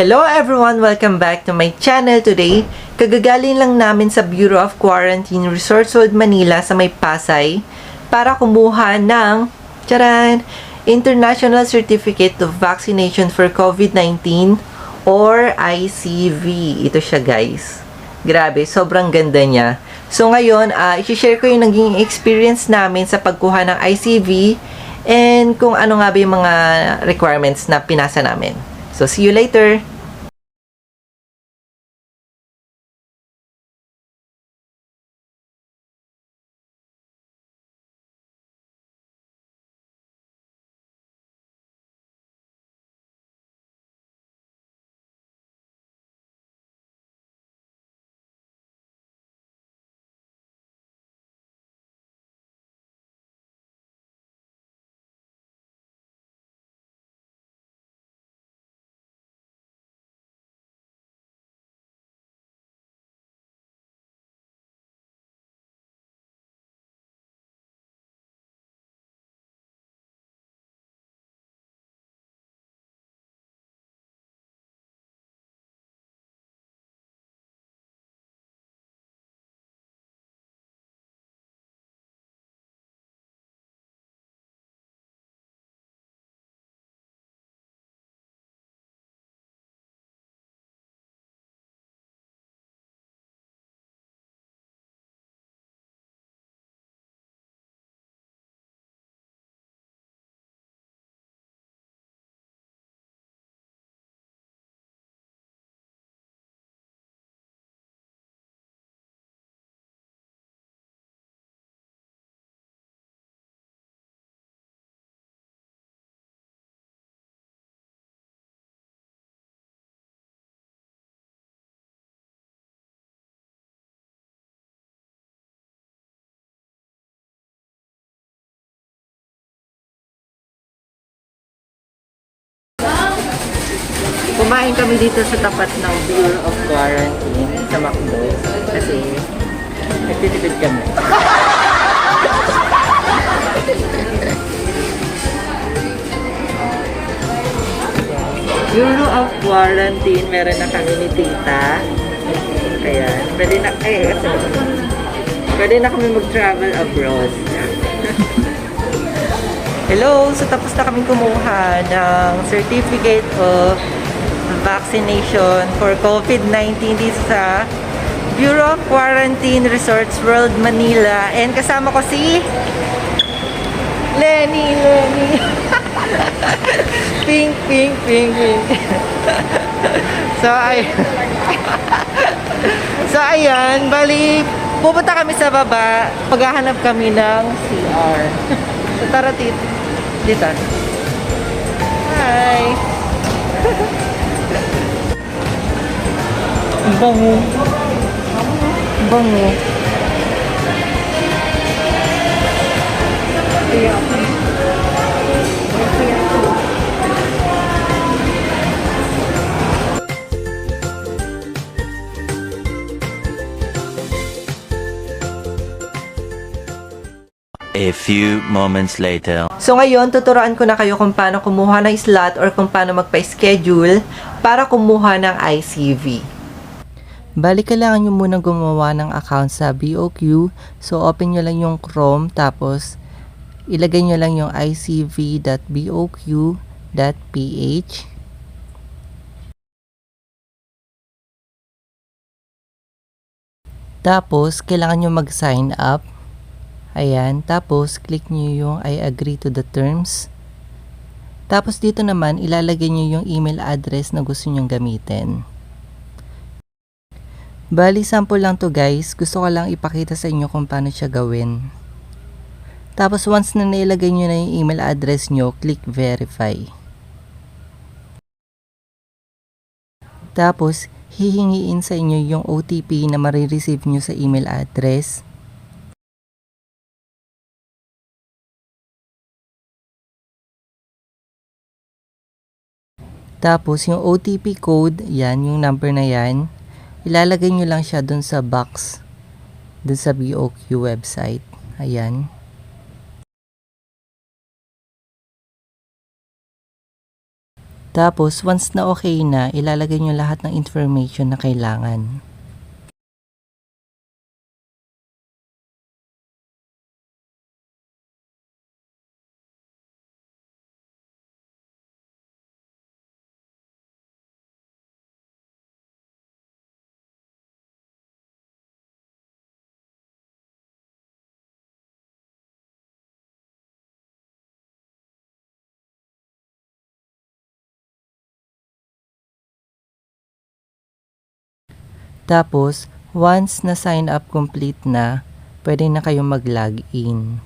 Hello everyone! Welcome back to my channel today. Kagagaling lang namin sa Bureau of Quarantine Resort World Manila sa may Pasay para kumuha ng charan, International Certificate of Vaccination for COVID-19 or ICV. Ito siya guys. Grabe, sobrang ganda niya. So ngayon, uh, i-share ko yung naging experience namin sa pagkuha ng ICV and kung ano nga ba yung mga requirements na pinasa namin. So, see you later! Kumain kami dito sa tapat ng Bureau of Quarantine sa McDo kasi nagtitipid kami. Bureau of Quarantine, meron na kami ni Tita. Ayan, pwede na, eh, pwede na kami mag-travel abroad. Hello! So tapos na kaming kumuha ng certificate of vaccination for COVID-19 dito sa Bureau of Quarantine Resorts World Manila. And kasama ko si Lenny, Lenny. pink, pink, pink, pink. so, ay So, ayan. Bali, pupunta kami sa baba. Paghahanap kami ng CR. so, tara, tit. Dito. Hi. Ang bango. Ang bango. A few moments later. So ngayon, tuturuan ko na kayo kung paano kumuha ng slot or kung paano magpa-schedule para kumuha ng ICV. Bali, kailangan nyo munang gumawa ng account sa BOQ. So, open nyo lang yung Chrome, tapos ilagay nyo lang yung icv.boq.ph. Tapos, kailangan nyo mag-sign up. Ayan. Tapos, click nyo yung I agree to the terms. Tapos, dito naman, ilalagay nyo yung email address na gusto nyong gamitin. Bali, sample lang to guys. Gusto ko lang ipakita sa inyo kung paano siya gawin. Tapos, once na nailagay nyo na yung email address nyo, click verify. Tapos, hihingiin sa inyo yung OTP na marireceive nyo sa email address. Tapos, yung OTP code, yan, yung number na yan, ilalagay nyo lang siya dun sa box, dun sa BOQ website. Ayan. Tapos, once na okay na, ilalagay nyo lahat ng information na kailangan. Tapos, once na sign up complete na, pwede na kayong mag-login.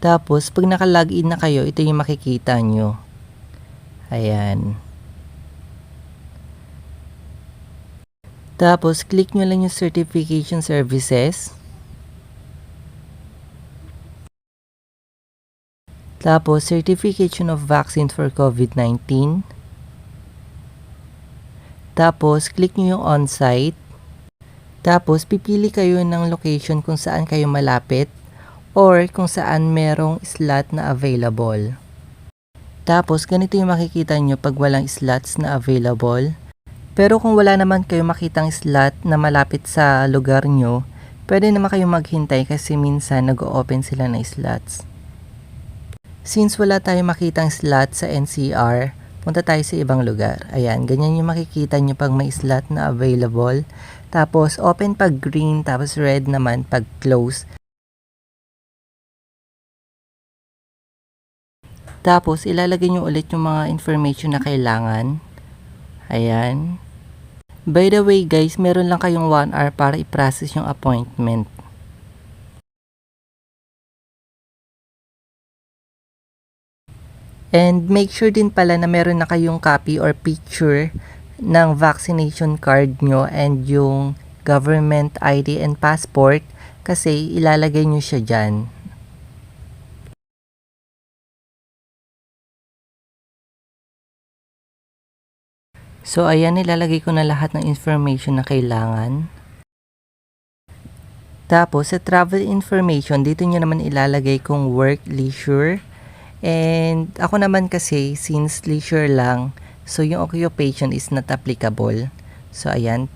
Tapos, pag naka-login na kayo, ito yung makikita nyo. Ayan. Tapos, click nyo lang yung certification services. Tapos, certification of vaccine for COVID-19. Tapos, click nyo yung on-site. Tapos, pipili kayo ng location kung saan kayo malapit or kung saan merong slot na available. Tapos, ganito yung makikita nyo pag walang slots na available. Pero kung wala naman kayo makitang slot na malapit sa lugar nyo, pwede naman kayo maghintay kasi minsan nag-open sila na slots. Since wala tayo makitang slot sa NCR, punta tayo sa ibang lugar. Ayan, ganyan yung makikita nyo pag may slot na available. Tapos, open pag green, tapos red naman pag close. Tapos, ilalagay nyo ulit yung mga information na kailangan. Ayan. By the way guys, meron lang kayong 1 hour para i-process yung appointment. And make sure din pala na meron na kayong copy or picture ng vaccination card nyo and yung government ID and passport kasi ilalagay nyo siya dyan. So, ayan, nilalagay ko na lahat ng information na kailangan. Tapos, sa travel information, dito nyo naman ilalagay kung work, leisure. And, ako naman kasi, since leisure lang, so yung occupation is not applicable. So, ayan.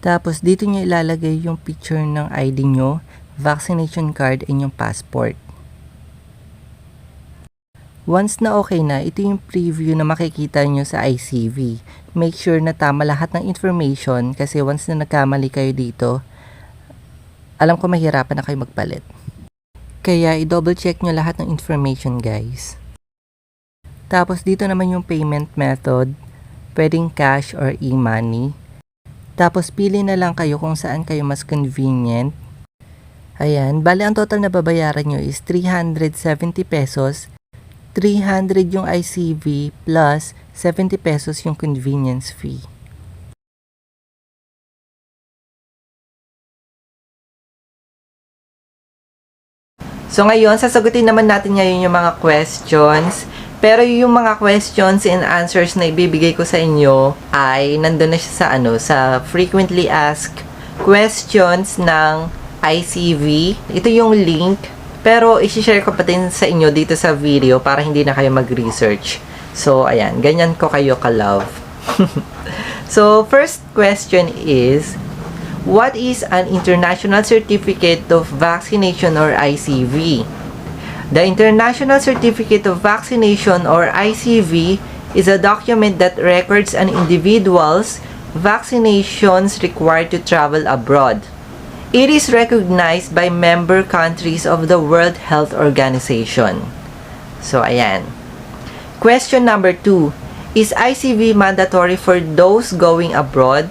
Tapos, dito nyo ilalagay yung picture ng ID nyo, vaccination card, and yung passport. Once na okay na, ito yung preview na makikita nyo sa ICV. Make sure na tama lahat ng information kasi once na nagkamali kayo dito, alam ko mahirapan na kayo magpalit. Kaya i-double check nyo lahat ng information guys. Tapos dito naman yung payment method, pwedeng cash or e-money. Tapos pili na lang kayo kung saan kayo mas convenient. Ayan, bali ang total na babayaran nyo is 370 pesos 300 yung ICV plus 70 pesos yung convenience fee. So ngayon, sasagutin naman natin ngayon yung mga questions. Pero yung mga questions and answers na ibibigay ko sa inyo ay nandun na siya sa ano, sa frequently asked questions ng ICV. Ito yung link pero, isi-share ko pa din sa inyo dito sa video para hindi na kayo mag-research. So, ayan. Ganyan ko kayo ka-love. so, first question is, what is an International Certificate of Vaccination or ICV? The International Certificate of Vaccination or ICV is a document that records an individual's vaccinations required to travel abroad. It is recognized by member countries of the World Health Organization. So, ayan. Question number two. Is ICV mandatory for those going abroad?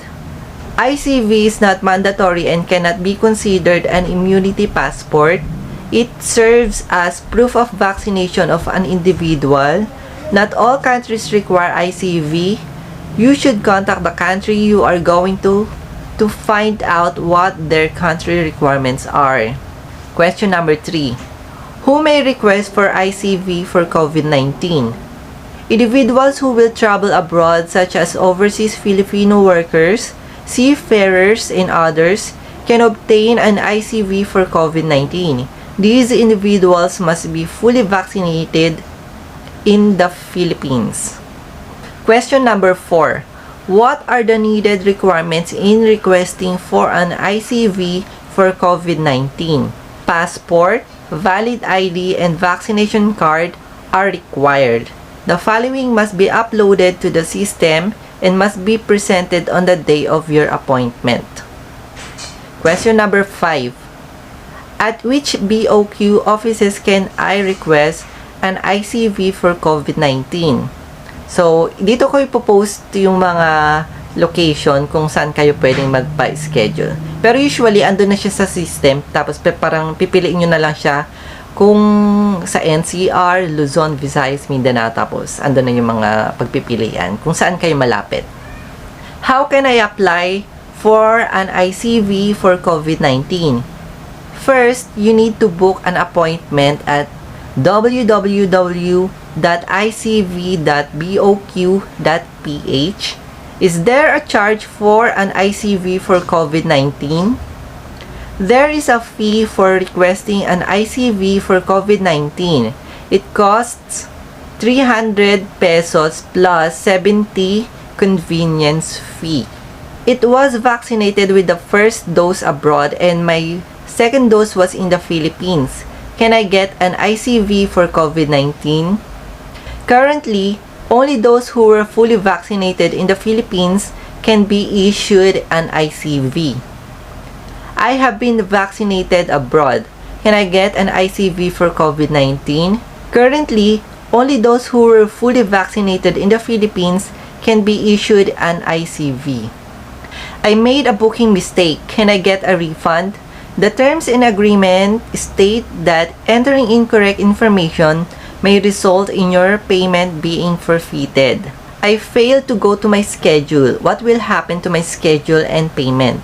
ICV is not mandatory and cannot be considered an immunity passport. It serves as proof of vaccination of an individual. Not all countries require ICV. You should contact the country you are going to to find out what their country requirements are. Question number three. Who may request for ICV for COVID-19? Individuals who will travel abroad such as overseas Filipino workers, seafarers, and others can obtain an ICV for COVID-19. These individuals must be fully vaccinated in the Philippines. Question number 4. What are the needed requirements in requesting for an ICV for COVID-19? Passport, valid ID, and vaccination card are required. The following must be uploaded to the system and must be presented on the day of your appointment. Question number 5. At which BOQ offices can I request an ICV for COVID-19? So, dito ko ipopost yung mga location kung saan kayo pwedeng magpa-schedule. Pero usually, andun na siya sa system. Tapos, parang pipiliin nyo na lang siya kung sa NCR, Luzon, Visayas, Mindanao. Tapos, andun na yung mga pagpipilian kung saan kayo malapit. How can I apply for an ICV for COVID-19? First, you need to book an appointment at www.icv.boq.ph. Is there a charge for an ICV for COVID-19? There is a fee for requesting an ICV for COVID-19. It costs 300 pesos plus 70 convenience fee. It was vaccinated with the first dose abroad and my second dose was in the Philippines. Can I get an ICV for COVID-19? Currently, only those who were fully vaccinated in the Philippines can be issued an ICV. I have been vaccinated abroad. Can I get an ICV for COVID-19? Currently, only those who were fully vaccinated in the Philippines can be issued an ICV. I made a booking mistake. Can I get a refund? The terms in agreement state that entering incorrect information may result in your payment being forfeited. I failed to go to my schedule. What will happen to my schedule and payment?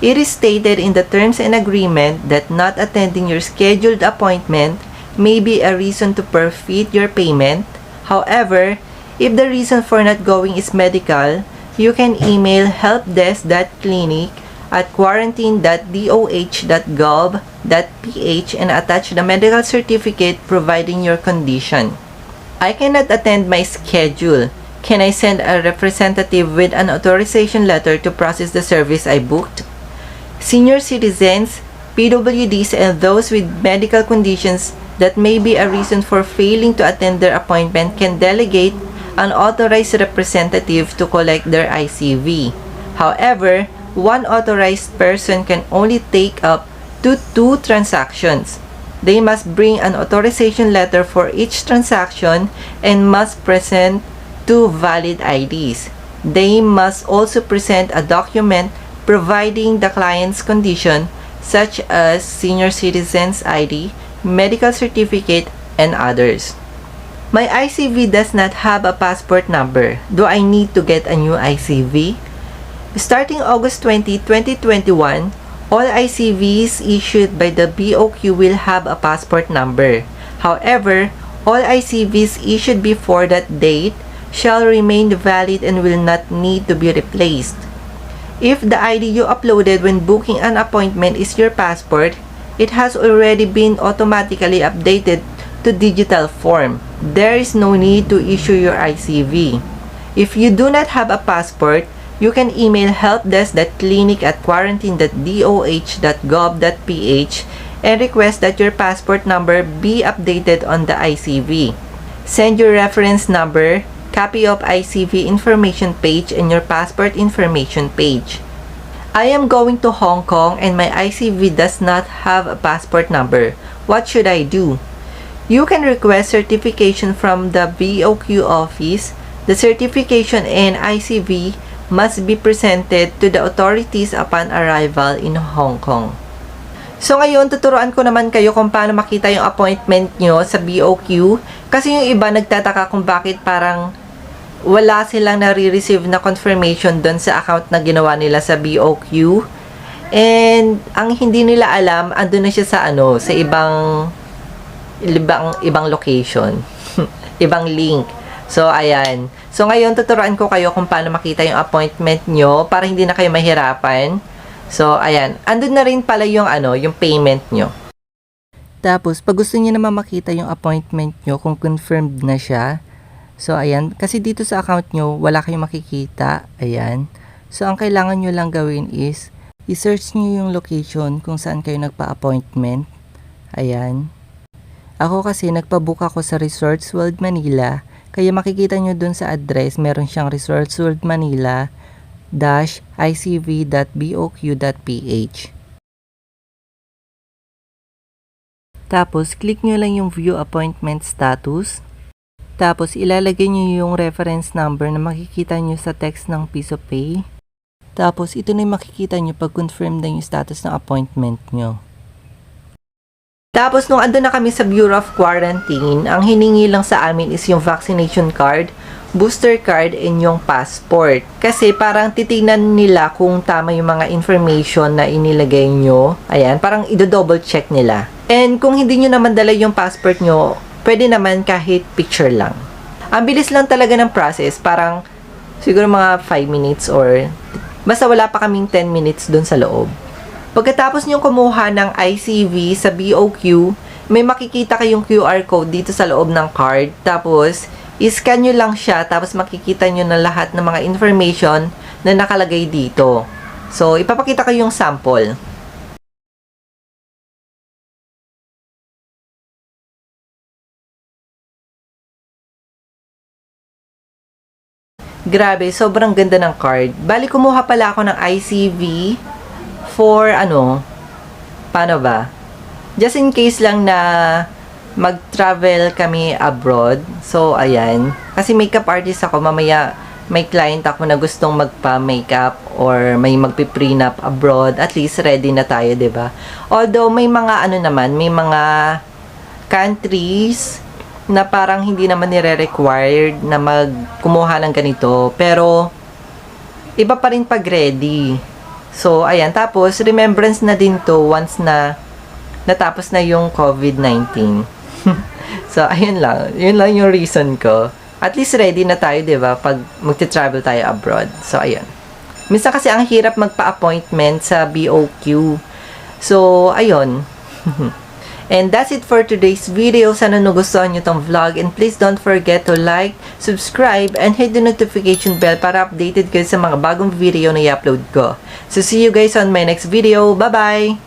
It is stated in the terms and agreement that not attending your scheduled appointment may be a reason to forfeit your payment. However, if the reason for not going is medical, you can email helpdesk.clinic at quarantine.doh.gov.ph and attach the medical certificate providing your condition. I cannot attend my schedule. Can I send a representative with an authorization letter to process the service I booked? Senior citizens, PWDs, and those with medical conditions that may be a reason for failing to attend their appointment can delegate an authorized representative to collect their ICV. However, one authorized person can only take up to two transactions. They must bring an authorization letter for each transaction and must present two valid IDs. They must also present a document providing the client's condition such as senior citizens ID, medical certificate, and others. My ICV does not have a passport number. Do I need to get a new ICV? Starting August 20, 2021, all ICVs issued by the BOQ will have a passport number. However, all ICVs issued before that date shall remain valid and will not need to be replaced. If the ID you uploaded when booking an appointment is your passport, it has already been automatically updated to digital form. There is no need to issue your ICV. If you do not have a passport, you can email helpdesk.clinic at quarantine.doh.gov.ph and request that your passport number be updated on the ICV. Send your reference number, copy of ICV information page, and your passport information page. I am going to Hong Kong and my ICV does not have a passport number. What should I do? You can request certification from the BOQ office. The certification and ICV must be presented to the authorities upon arrival in Hong Kong. So ngayon, tuturuan ko naman kayo kung paano makita yung appointment nyo sa BOQ. Kasi yung iba nagtataka kung bakit parang wala silang nare-receive na confirmation doon sa account na ginawa nila sa BOQ. And ang hindi nila alam, andun na siya sa ano, sa ibang ibang, ibang location. ibang link. So, ayan. So, ngayon, tuturuan ko kayo kung paano makita yung appointment nyo para hindi na kayo mahirapan. So, ayan. Andun na rin pala yung, ano, yung payment nyo. Tapos, pag gusto niyo naman makita yung appointment nyo, kung confirmed na siya, so, ayan. Kasi dito sa account nyo, wala kayong makikita. Ayan. So, ang kailangan nyo lang gawin is, i-search nyo yung location kung saan kayo nagpa-appointment. Ayan. Ako kasi nagpabook ako sa Resorts World Manila, kaya makikita nyo dun sa address, meron siyang Resorts World Manila dash icv.boq.ph. Tapos, click nyo lang yung view appointment status. Tapos, ilalagay nyo yung reference number na makikita nyo sa text ng piece of pay. Tapos, ito na yung makikita nyo pag confirm na yung status ng appointment nyo. Tapos, nung ando na kami sa Bureau of Quarantine, ang hiningi lang sa amin is yung vaccination card, booster card, and yung passport. Kasi parang titignan nila kung tama yung mga information na inilagay nyo. Ayan, parang ido-double check nila. And kung hindi nyo naman dala yung passport nyo, pwede naman kahit picture lang. Ang bilis lang talaga ng process, parang siguro mga 5 minutes or basta wala pa kaming 10 minutes dun sa loob. Pagkatapos nyo kumuha ng ICV sa BOQ, may makikita kayong QR code dito sa loob ng card. Tapos, iscan nyo lang siya, tapos makikita nyo na lahat ng mga information na nakalagay dito. So, ipapakita ko yung sample. Grabe, sobrang ganda ng card. Bali, kumuha pala ako ng ICV for ano, paano ba? Just in case lang na mag-travel kami abroad. So, ayan. Kasi makeup artist ako, mamaya may client ako na gustong magpa-makeup or may magpi-prenup abroad. At least ready na tayo, 'di ba? Although may mga ano naman, may mga countries na parang hindi naman nire-required na magkumuha ng ganito. Pero, iba pa rin pag ready. So, ayan. Tapos, remembrance na din to once na natapos na yung COVID-19. so, ayun lang. Yun lang yung reason ko. At least ready na tayo, di ba? Pag magti-travel tayo abroad. So, ayun. Minsan kasi ang hirap magpa-appointment sa BOQ. So, ayun. And that's it for today's video. Sana nagustuhan nyo tong vlog. And please don't forget to like, subscribe, and hit the notification bell para updated kayo sa mga bagong video na i-upload ko. So see you guys on my next video. Bye-bye!